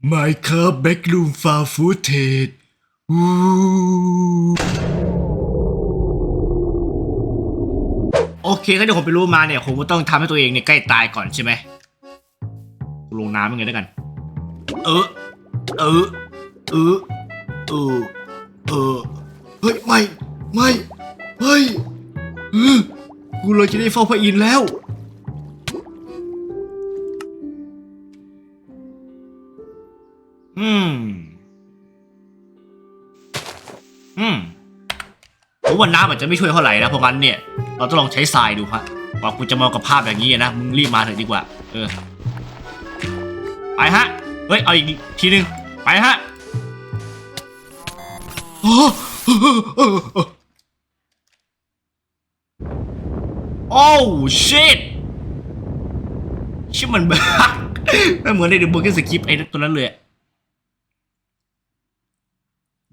My Cup Backroom Found Footage อู้โอเคถ้าเดี๋ยวผมไปรู้มาเนี่ยผมก็ต้องทำให้ตัวเองเนี่ยใกล้ตายก่อนใช่ไหมลงน้ำยังไงแล้วยกัน เออ เออ เออ เออ เออ เฮ้ย ไม่ ไม่ เฮ้ยเออกูเลยจะได้เฝ้าพระอินทร์แล้ว ว่าน้ำอาจจะไม่ช่วยเท่าไหร่นะเพราะงั้นเนี่ยเราต้องลองใช้ทรายดูฮะกว่ากูจะมองกับภาพอย่างนี้นะมึงรีบมาเถอะดีกว่า เออไปฮะเฮ้ยเอาอีกทีหนึ่งไปฮะโอ้โอ้ชิตชิมันแบบมันเหมือนในเดอะบุกเกอร์สคริปไอ้ตัวนั้นเลย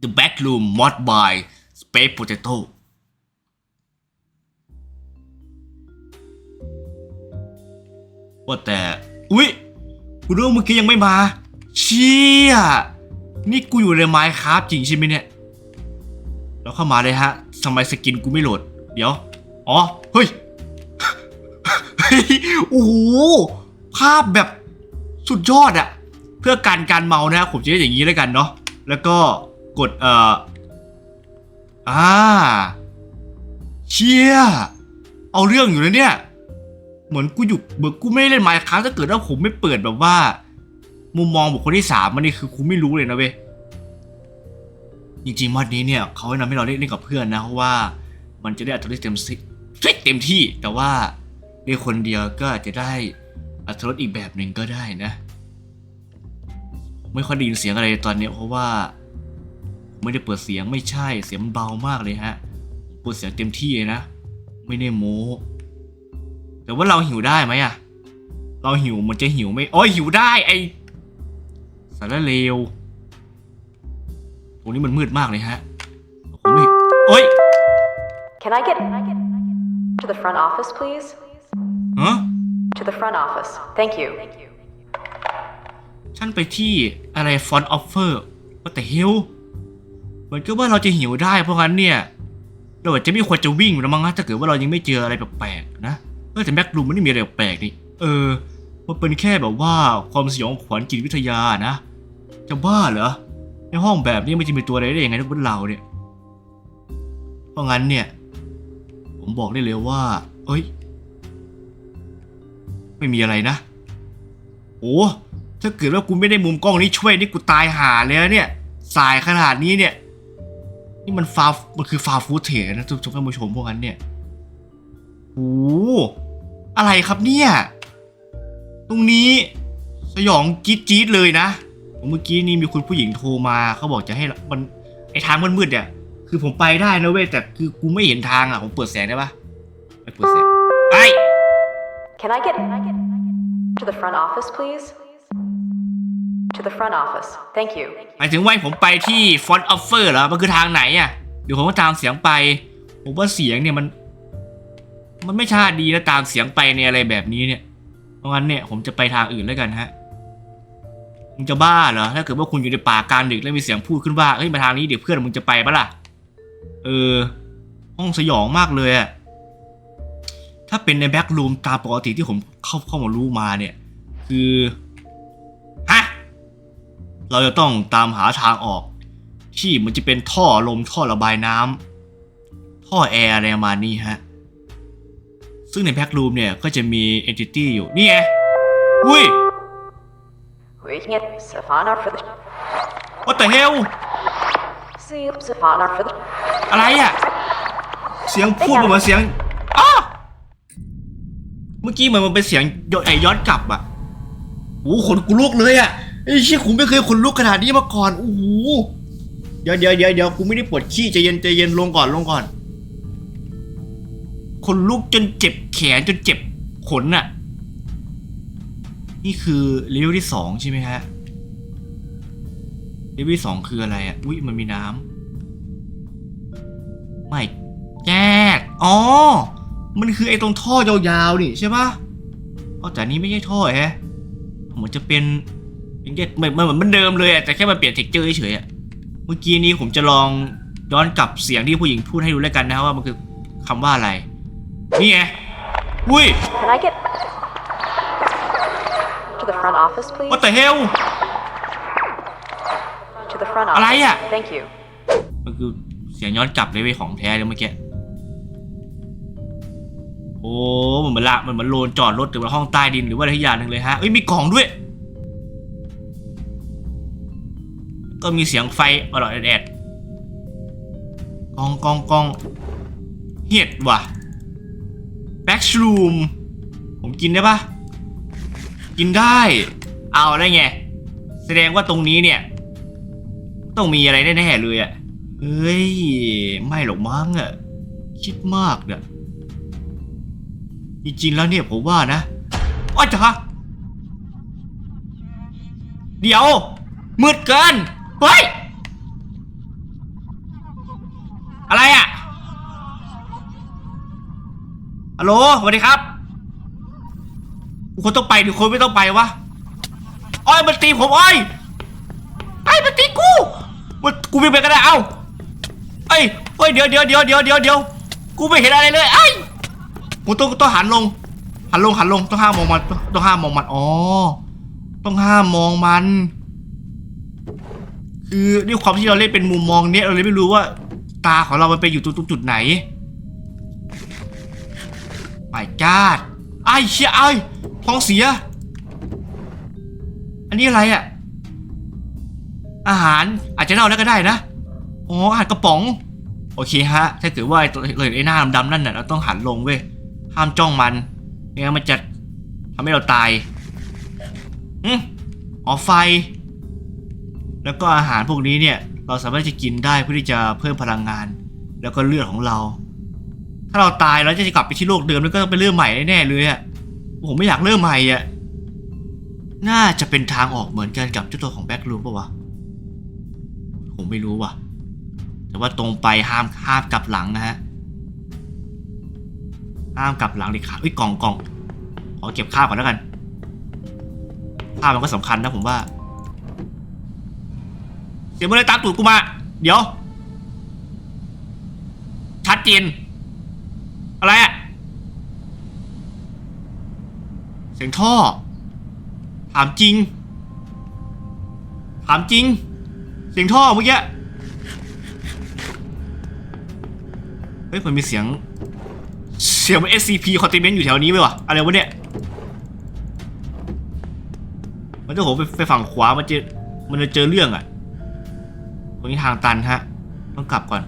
The Backroom Mod by Space Potato ว่าแต่ อุ๊ยกูรู้ว่าเมื่อกี้ยังไม่มา เชี่ย นี่กูอยู่ในไมค์ครับจริงใช่ไหมเนี่ย แล้วเข้ามาเลยฮะทำไมสกินกูไม่โหลด เดี๋ยว อ๋อ เฮ้ยเฮ้ยโอ้โห ภาพแบบสุดยอดอะเพื่อการการเมานะ ผมจะได้อย่างนี้แล้วกันเนาะ แล้วก็กดเอ่อ อ่า เชี่ย เอาเรื่องอยู่นะเนี่ย เหมือนกูอยู่เหมือนกูไม่เล่นไมค์ครับถ้าเกิดว่าผมไม่เปิดแบบว่า มุมมองบุคคลที่สามมันนี่คือกูไม่รู้เลยนะเว้ยจริงๆมอดนี้เนี่ยเขาแนะนำให้เราเล่นเล่นกับเพื่อนนะเพราะว่ามันจะได้อัตรสเต็มสิเต็มที่แต่ว่าเล่นคนเดียวก็จะได้อัตรสอีกแบบหนึ่งก็ได้นะ ไม่ค่อยได้ยินเสียงอะไรตอนนี้เพราะว่า ไม่ได้เปิดเสียงไม่ใช่เสียงมันเบามากเลยฮะเปิดเสียงเต็มที่เลยนะ ไม่ได้โม้ แต่ว่าเราหิวได้ไหมอะเราหิวมันจะหิวไหมโอ้ยหิวได้ไอสารเลวตรงนี้มันมืดมากเลยฮะผมไม่โอ้ย Can I get to the front office, please? ฮะ To the front office. Thank you. ฉันไปที่อะไรฟอนต์ออฟเฟอร์ว่าแต่เฮลเหมือนกับว่าเราจะหิวได้เพราะงั้นเนี่ยเราอาจจะไม่ควรจะวิ่งแล้วมั้งนะถ้าเกิดว่าเรายังไม่เจออะไรแปลกๆนะ เออแต่แม็กลูมมันไม่มีอะไรแปลกนี่ เออ มันเป็นแค่แบบว่าความสยองขวัญจิตวิทยานะ จะบ้าเหรอ ในห้องแบบนี้มันจะมีตัวอะไรได้ยังไงถ้าเป็นเราเนี่ย เพราะงั้นเนี่ย ผมบอกได้เลยว่า เอ้ย ไม่มีอะไรนะ โอ้ ถ้าเกิดว่ากูไม่ได้มุมกล้องนี้ช่วยนี่กูตายห่าเลยเนี่ย สายขนาดนี้เนี่ย นี่มันฟา มันคือฟาฟูเทนะทุกท่านผู้ชมพวกนั้นเนี่ยโอ้ อะไรครับเนี่ย ตรงนี้สยองจี๊ดจี๊ดเลยนะเมื่อกี้นี่มีคุณผู้หญิงโทรมาเขาบอกจะให้มันไอทางมืดๆเนี่ย คือผมไปได้นะเว้ยแต่คือกูไม่เห็นทางอะผมเปิดแสงได้ปะไม่เปิดแสงไอ Can I get to the front office, please? To the front office. Thank you. หมายถึงว่าให้ผมไปที่ฟอนต์ออฟเฟอร์เหรอมันคือทางไหนอะเดี๋ยวผมก็ตามเสียงไป ผมว่าเสียงเนี่ยมัน มันไม่ชาดีนะตามเสียงไปในอะไรแบบนี้เนี่ย เพราะงั้นเนี่ยผมจะไปทางอื่นแล้วกันฮะมึงจะบ้าเหรอถ้าเกิดว่าคุณอยู่ในป่ากลางดึกแล้วมีเสียงพูดขึ้นว่าเฮ้ยมาทางนี้เดี๋ยวเพื่อนมึงจะไปปะล่ะ เออ ห้องสยองมากเลยอะถ้าเป็นในแบ็กรูมตามปกติที่ผมเข้าเข้ามารู้มาเนี่ย คือฮะเราจะต้องตามหาทางออก ที่มันจะเป็นท่อลมท่อระบายน้ำท่อแอร์อะไรประมาณนี้ฮะ ซึ่งในแพ็กรูมเนี่ยก็จะมีเอนติตี้อยู่ นี่ไง อุ้ย Waiting at Savannah for the. what the hell See Savannah for the. อะไรอะเสียงพูดเหมือนเสียงอ้าเมื่อกี้เหมือนมันเป็นเสียงย้อนไอย้อนกลับอะโอ้โหขนกูลุกเลยอะไอ้เชี่ยกูไม่เคยขนลุกขนาดนี้มาก่อนโอ้โหเดี๋ยวเดี๋ยวเดี๋ยวเดี๋ยวกูไม่ได้ปวดขี้ใจเย็นใจเย็นลงก่อนลงก่อน ขนลุกจนเจ็บแขนจนเจ็บขนอะนี่คือเลเวลที่สองใช่ไหมฮะเลเวลที่สองคืออะไรอะอุ้ยมันมีน้ำไม่แจ๊กอ๋อ มันคือไอ้ตรงท่อยาวๆนี่ใช่ปะอ๋อแต่นนี้ไม่ใช่ท่อแฮะเหมือนจะเป็นเป็นแค่เหมือนเหมือนเหมือนเดิมเลยอะแต่แค่มาเปลี่ยนเท็กเจอร์เฉยๆอะเมื่อกี้นี้ผมจะลองย้อนกลับเสียงที่ผู้หญิงพูดให้ดูแล้วกันนะว่ามันคือคำว่าอะไร นี่ไงอุ้ย Can I get to the front office, please? what the hell To the front อะไร office. อะ Thank you. มันคือเสียงย้อนกลับเลยเว้ยของแท้เลยเมื่อกี้ โอ้เหมือนมันละเหมือนมันโลนจอดรถหรือว่าห้องใต้ดินหรือว่าอะไรที่อย่างหนึ่งเลยฮะ เอ้ยมีกล่องด้วย ก็มีเสียงไฟอร่อยแอดๆกองกองกองเห็ดว่ะ แบ็กชรูมผมกินได้ปะกินได้ เอาได้ไง แสดงว่าตรงนี้เนี่ย ต้องมีอะไรแน่ๆเลยอะเฮ้ย ไม่หรอกมั้งอะคิดมากเนี่ยจริงๆแล้วเนี่ยผมว่านะอ้าจ้าเดี๋ยว มืดเกิน เฮ้ย อะไรอะ่ ฮัลโหลสวัสดีครับคนต้องไปหรือคนไม่ต้องไปวะอ้อยมันตีผมอ้อยไอ้มันตีกูมันกูไม่ไปก็ได้เอ้าไอ้ยเฮ้ยเดี๋ยวเดี๋ยวเดี๋ยวเดี๋ยวเดี๋ยวเดี๋ยวกูไม่เห็นอะไรเลยไอ้ยกูต้องต้องหันลง หันลงหันลงต้องห้ามมองมันต้องห้ามมองมันอ๋อต้องห้ามมองมัน คือด้วยความที่เราเล่นเป็นมุมมองเนี้ยเราเลยไม่รู้ว่า ตาของเรามันไปอยู่ตรงจุดไหน ไม่กาดไอ้เชี่ยไอ้ท้องเสีย อันนี้อะไรอะ อาหารอาจจะเน่าแล้วก็ได้นะ อ๋ออาหารกระป๋อง โอเคฮะ ถ้าเกิดว่าไอ้เลยไอ้หน้าดำๆนั่นน่ะเราต้องหันลงเว้ย ห้ามจ้องมันไม่งั้นมันจะทำให้เราตายอืมอ๋อไฟ แล้วก็อาหารพวกนี้เนี่ย เราสามารถจะกินได้เพื่อที่จะเพิ่มพลังงาน แล้วก็เลือดของเรา ถ้าเราตายแล้วจะกลับไปที่โลกเดิมแล้วก็ต้องไปเริ่มใหม่แน่ๆเลยอะผมไม่อยากเริ่มใหม่อะน่าจะเป็นทางออกเหมือนกันกับเจ้าตัวของแบ็คลูมปะวะ ผมไม่รู้ว่ะ แต่ว่าตรงไปห้ามห้ามกลับหลังนะฮะ ห้ามกลับหลังเด็ดขาดอุ้ยกล่องกล่องขอเก็บข้าวก่อนแล้วกัน ข้าวมันก็สำคัญนะผมว่าเสียงมันเลยตามตูดกูมา เดี๋ยว ชัดเจน อะไรอะเสียงท่อ ถามจริง ถามจริง เสียงท่อเมื่อกี้เฮ้ยมันมีเสียง เสียงมัน SCP Continent อยู่แถวนี้ไหมวะอะไรวะเนี่ยมันจะโหไปไปฝั่งขวามันจะมันจะเจอเรื่องอะตรงนี้ทางตันฮะ ต้องกลับก่อน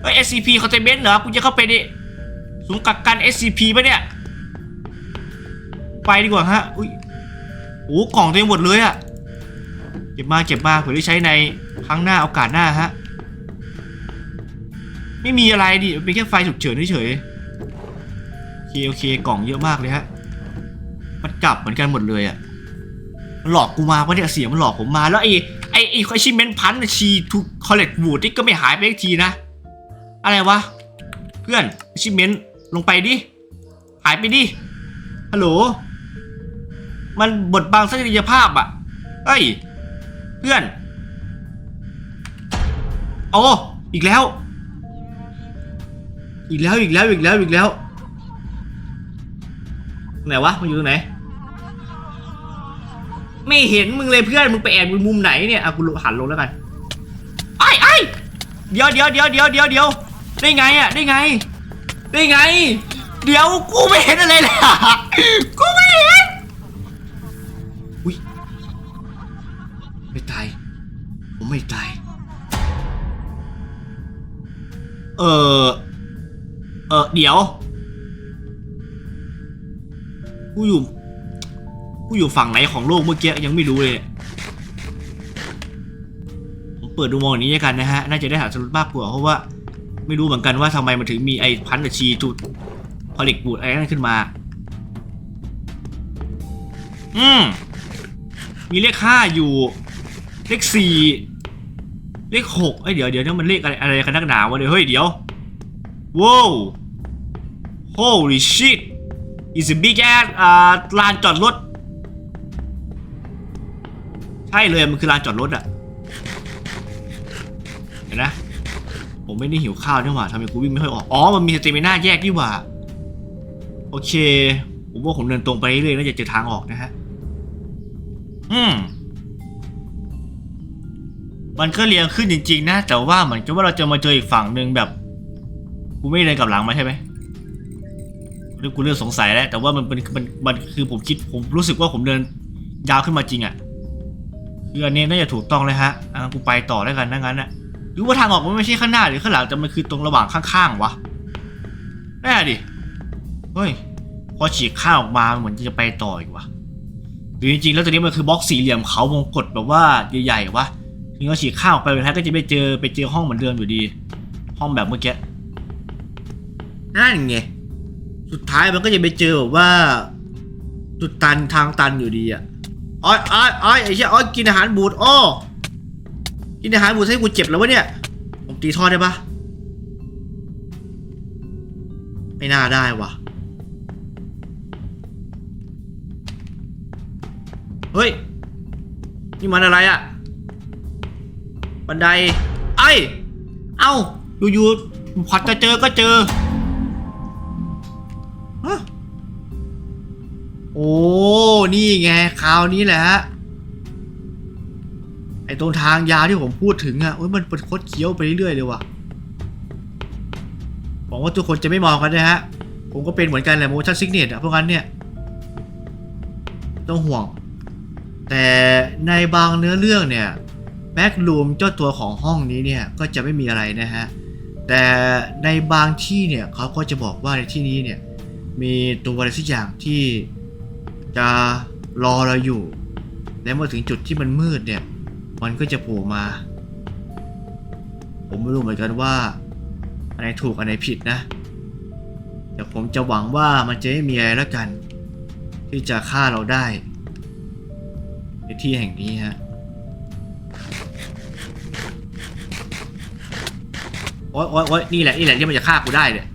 เฮ้ย SCP Containment เหรอกูจะเข้าไปดิ สูงกักกัน SCP ปะเนี่ย ไปดีกว่าฮะ อุ้ยโอ้กล่องเต็มหมดเลยอะเก็บมาเก็บมาเผื่อได้ใช้ในครั้งหน้าโอกาสหน้าฮะ ไม่มีอะไรดิเป็นแค่ไฟฉุกเฉินเฉยๆโอเคโอเคกล่องเยอะมากเลยฮะ มันกลับเหมือนกันหมดเลยอะมันหลอกกูมาเพราะเนี่ยเสียงมันหลอกผมมาแล้วไอ้ไอ้ไอ้คอชิเมนพันชีทูคอลเลกบูดนี่ก็ไม่หายไปอีกทีนะ อะไรวะ เพื่อนชิเมน ลงไปดิ หายไปดิ ฮัลโหล มันบดบังศักยภาพอะ เฮ้ย เพื่อน โอ้ อีกแล้ว อีกแล้ว อีกแล้ว อีกแล้ว อีกแล้ว ไหนวะ มันอยู่ตรงไหน ไม่เห็นมึงเลยเพื่อน มึงไปแอบอยู่มุมไหนเนี่ยอะกูหันลงแล้วกันไอ้ไอ้เดี๋ยวเดี๋ยวเดี๋ยวเดี๋ยวเดี๋ยวเดี๋ยวได้ไงอะ ได้ไง ได้ไง เดี๋ยวกูไม่เห็นอะไรเลยอะกูไม่เห็น อุ้ย ไม่ตาย ผมไม่ตาย เออ เออเดี๋ยว กูอยู่ กูอยู่ฝั่งไหนของโลกเมื่อกี้ยังไม่รู้เลยผมเปิดดูมองอย่างนี้แล้วกันนะฮะ น่าจะได้หาสรุปมากกว่าเพราะว่า ไม่รู้เหมือนกันว่าทำไมมันถึงมีไอ้พันธุ์ชีจุดพอลิกบูดอะไรนั่นขึ้นมา อืม มีเลขห้าอยู่ เลขสี่เลขหกเอ้ยเดี๋ยวเดี๋ยวนี่มันเลขอะไรอะไรกันนักหนาวะเดี๋ยวเฮ้ยเดี๋ยวว้าว holy shit is a big ass อ่าลานจอดรถ ใช่เลยมันคือลานจอดรถอะเห็นนะ ผมไม่ได้หิวข้าวนี่หว่าทำไมกูวิ่งไม่ค่อยออก อ๋อ มันมีสเตมิน่าแยกนี่หว่า โอเค ผมว่าผมเดินตรงไปเรื่อยๆน่าจะเจอทางออกนะฮะ อืม มันก็เรียงขึ้นจริง ๆ นะ แต่ว่าเหมือนกับว่าเราจะมาเจออีกฝั่งหนึ่งแบบ กูไม่เดินกลับหลังมาใช่ไหมเรื่องกูเริ่มสงสัยแล้ว แต่ว่ามันเป็นมันมันคือผมคิดผมรู้สึกว่าผมเดินยาวขึ้นมาจริงอะ่ะคืออันนี้น่าจะถูกต้องเลยฮะอะกูไปต่อแล้วกันถ้างั้นอะ หรือว่าทางออกมันไม่ใช่ข้างหน้าหรือข้างหลังแต่มันคือตรงระหว่างข้างๆวะแน่ดิเฮ้ยพอฉีกข้างออกมาเหมือนจะไปต่ออีกวะหรือจริงๆแล้วตัวนี้มันคือบล็อกสี่เหลี่ยมเขาวงกดแบบว่าใหญ่ๆวะทีนี้ก็ฉีกข้างออกไปสุดท้ายก็จะไปเจอไปเจอห้องเหมือนเดิมอยู่ดี ห้องแบบเมื่อกี้นั่นไงสุดท้ายมันก็จะไปเจอแบบว่าจุดตันทางตันอยู่ดีอะอ้อยอ้อยอ้อยไอ้เชี่ยอ้อยกินอาหารบูดอ้อ กินอาหารบูดให้กูเจ็บแล้ววะเนี่ย ผมตีท่อได้ปะไม่น่าได้วะเฮ้ย นี่มันอะไรอะบันได ไอ้ เอ้า อยู่ๆพอจะเจอก็เจอฮะโอ้ นี่ไง คราวนี้แหละฮะ ไอ้ตรงทางยาวที่ผมพูดถึงอะ่ะโอ้ยมันเป็นคดเคี้ยวไปเรื่อยๆเลยว่ะหวังว่าทุกคนจะไม่มองกันนะฮะ ผมก็เป็นเหมือนกันแหละ motion sickness อะพวกนั้นเนี่ยต้องห่วง แต่ในบางเนื้อเรื่องเนี่ยแบ็กลูมเจ้าตัวของห้องนี้เนี่ยก็จะไม่มีอะไรนะฮะ แต่ในบางที่เนี่ยเขาก็จะบอกว่าในที่นี้เนี่ยมีตัวอะไรสักอย่างที่จะรอเราอยู่ และเมื่อถึงจุดที่มันมืดเนี่ย มันก็จะโผล่มา ผมไม่รู้เหมือนกันว่า อันไหนถูกอันไหนผิดนะ แต่ผมจะหวังว่ามันจะไม่มีอะไรแล้วกัน ที่จะฆ่าเราได้ ในที่แห่งนี้ฮะโอ๊ยโอ๊ยโอ๊ยนี่แหละ นี่แหละที่มันจะฆ่ากูได้เนี่ย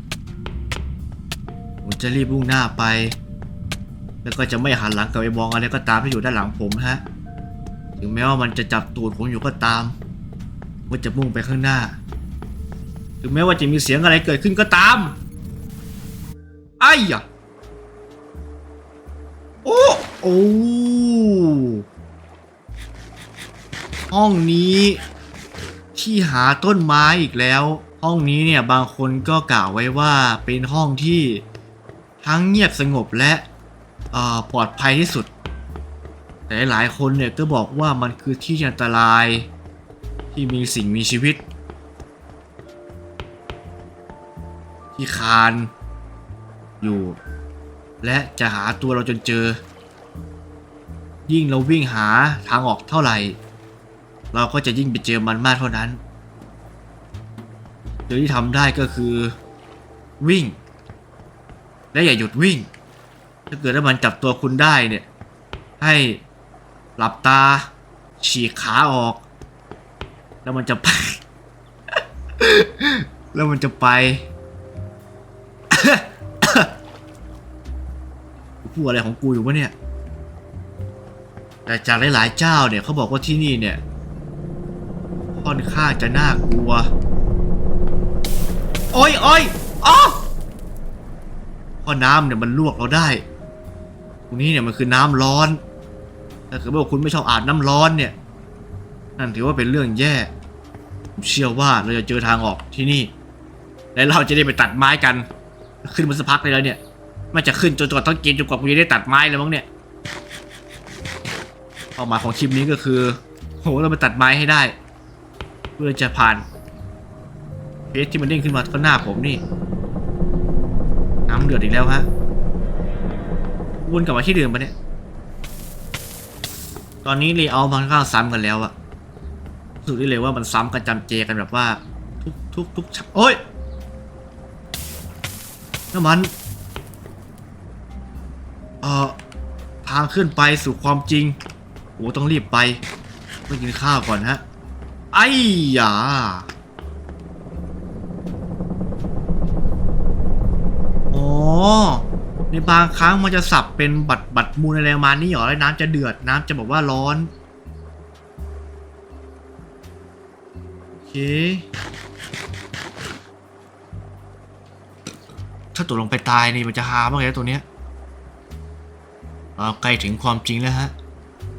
ผมจะรีบมุ่งหน้าไป แล้วก็จะไม่หันหลังกลับไปมองอะไรก็ตามที่อยู่ด้านหลังผมฮะ ถึงแม้ว่ามันจะจับตูดผมอยู่ก็ตามผมจะมุ่งไปข้างหน้า ถึงแม้ว่าจะมีเสียงอะไรเกิดขึ้นก็ตามไอ้ยะโอ้โอ้ห้องนี้ที่หาต้นไม้อีกแล้ว ห้องนี้เนี่ยบางคนก็กล่าวไว้ว่าเป็นห้องที่ทั้งเงียบสงบและปลอดภัยที่สุด แต่หลายคนเนี่ยก็บอกว่ามันคือที่อันตรายที่มีสิ่งมีชีวิต ที่คานอยู่ และจะหาตัวเราจนเจอ ยิ่งเราวิ่งหาทางออกเท่าไหร่ เราก็จะยิ่งไปเจอมันมากเท่านั้นโดยที่ทำได้ก็คือวิ่ง และอย่าหยุดวิ่ง ถ้าเกิดว่ามันจับตัวคุณได้เนี่ยให้ หลับตา ฉีกขาออก แล้วมันจะไป แล้วมันจะไปกูพูดอะไรของกูอยู่วะเนี่ย แต่จากหลาย ๆ เจ้าเนี่ยเขาบอกว่าที่นี่เนี่ย ค่อนข้างจะน่ากลัว โอ้ยโอ้ยอ๋อพราะน้ำเนี่ยมันลวกเราได้ตรงนี้เนี่ยมันคือน้ำร้อน ถ้าเกิดว่าคุณไม่ชอบอาบน้ำร้อนเนี่ย นั่นถือว่าเป็นเรื่องแย่ผมเชื่อว่าเราจะเจอทางออกที่นี่ และเราจะได้ไปตัดไม้กัน ขึ้นมาสักพักเลยแล้วเนี่ย มันจะขึ้นจนกว่าต้องกินจนกว่ากูจะได้ตัดไม้แล้วมั้งเนี่ยเป้าหมายของคลิปนี้ก็คือโหเราไปตัดไม้ให้ได้ เพื่อจะผ่านเพจที่มันเด้งขึ้นมาก็หน้าผมนี่ น้ำเดือดอีกแล้วฮะวนกลับมาที่เดิมปะเนี่ย อนนี้รีเอามันข้างซ้ำกันแล้วอะรู้สึกได้เลยว่ามันซ้ำกันจำเจกันแบบว่า ทุกทุกทุกฉากโอ้ยน้ำมันเอ่อทางขึ้นไปสู่ความจริงโอ้ต้องรีบไปไปกินข้าวก่อนฮะ ไอ้หยาอ๋อ ในบางครั้งมันจะสับเป็นบัดบัดมูลอะไรปมานี้หรอแล้วน้ำจะเดือดน้ำจะบอกว่าร้อนโอเคถ้าตกลงไปตายนี่มันจะหามากไลตัวเนี้ยเราใกล้ถึงความจริงแล้วฮะ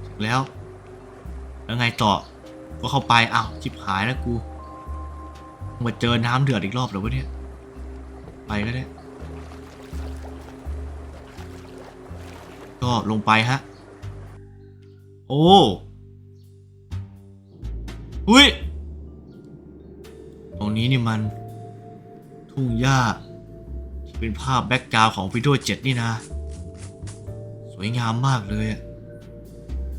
ถึงแล้ว แล้วไงต่อก็เข้าไปอ้าวจิบหายแล้วกูมาเจอน้ำเดือดอีกรอบหรอวะเนี่ยไปก็ได้ ก็ลงไปฮะ โอ้หุ้ย ตรงนี้นี่มัน ทุ่งหญ้าที่เป็นภาพแบ็กกราวด์ของวิดีโอเจ็ดนี่นะ สวยงามมากเลย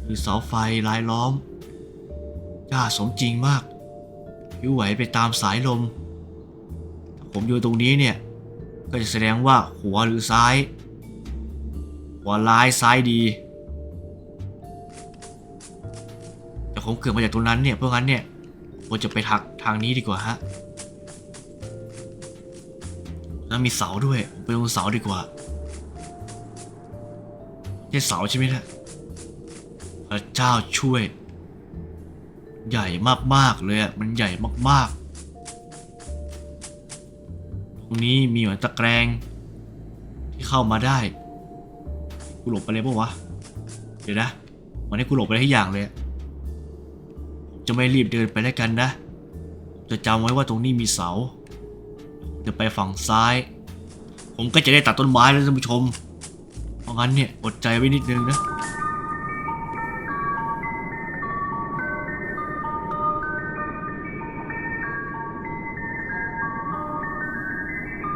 มีเสาไฟรายล้อมหญ้าสมจริงมากผิวไหวไปตามสายลม ถ้าผมอยู่ตรงนี้เนี่ย ก็จะแสดงว่าหัวหรือซ้าย หัวร้ายซ้ายดี แต่ผมเกิดมาจากตรงนั้นเนี่ย เพราะงั้นเนี่ยผมจะไปทางทางนี้ดีกว่าฮะ แล้วมีเสาด้วย ผมไปตรงเสาดีกว่าใช่เสาใช่ไหมนะพระเจ้าช่วย ใหญ่มากๆเลยอะ มันใหญ่มากๆ ตรงนี้มีเหมือนตะแกรงที่เข้ามาได้ กูหลบไปเลยปะวะ เดี๋ยวนะวันนี้กูหลบไปได้ทุกอย่างเลยจะไม่รีบเดินไปแล้วกันนะ จะจำไว้ว่าตรงนี้มีเสา จะไปฝั่งซ้าย ผมก็จะได้ตัดต้นไม้แล้วท่านผู้ชม เพราะงั้นเนี่ยอดใจไว้นิดนึงนะ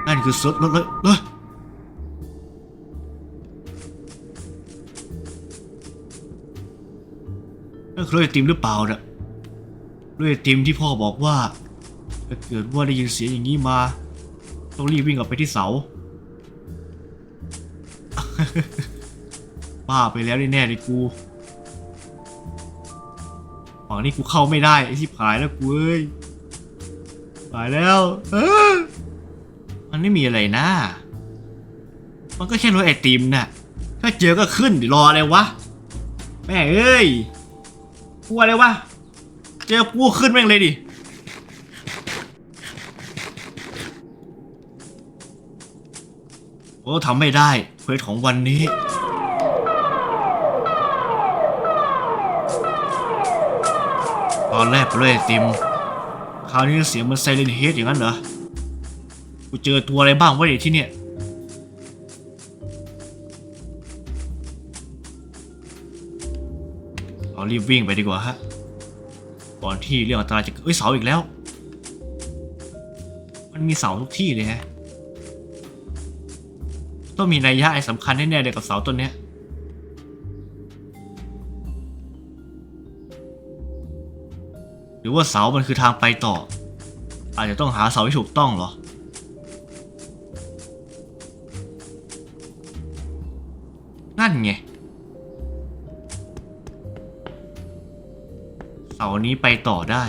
นั่นคือสุดเลยเลยเลย นั่นคือรถไอติมหรือเปล่าเนี่ยรถไอติมที่พ่อบอกว่าถ้าเกิดว่าได้ยินเสียงอย่างนี้มา ต้องรีบวิ่งออกไปที่เสา บ้าไปแล้วแน่ๆเลยกูฝั่งนี้กูเข้าไม่ได้ไอ้ที่ผายแล้วกูเอ้ยตายแล้ว เออมันไม่มีอะไรนะ มันก็แค่รถไอติมน่ะถ้าเจอก็ขึ้นดิรออะไรวะ แม่เอ้ย กลัวอะไรวะเจอกูขึ้นแม่งเลยดิโอ้ทำไม่ได้เควสของวันนี้ตอนแรกไปเลยไอติม คราวนี้เสียงมันไซเรนเฮดอย่างนั้นเหรอ กูเจอตัวอะไรบ้างวะเนี่ยที่เนี่ย รารีบวิ่งไปดีกว่าฮะก่อนที่เรื่องอันตรายจะเกิดเอ้ยเสาอีกแล้ว มันมีเสาทุกที่เลยฮะต้องมีนัยยะไอ้สำคัญแน่ๆเลยกับเสาต้นนี้หรือว่าเสามันคือทางไปต่อ อาจจะต้องหาเสาที่ถูกต้องเหรอ นั่นไง เสานี้ไปต่อได้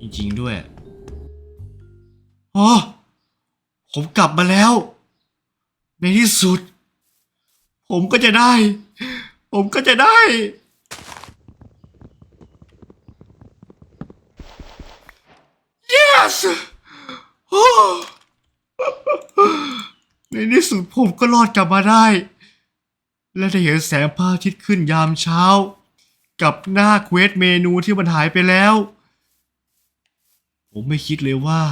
จริงๆด้วยอ๋อผมกลับมาแล้ว ในที่สุด ผมก็จะได้ ผมก็จะได้ yes โอ้ในที่สุดผมก็รอดกลับมาได้ และได้เห็นแสงพระอาทิตย์ขึ้นยามเช้า กับหน้าเควสเมนูที่มันหายไปแล้ว ผมไม่คิดเลยว่า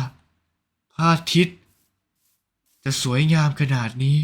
พระอาทิตย์จะสวยงามขนาดนี้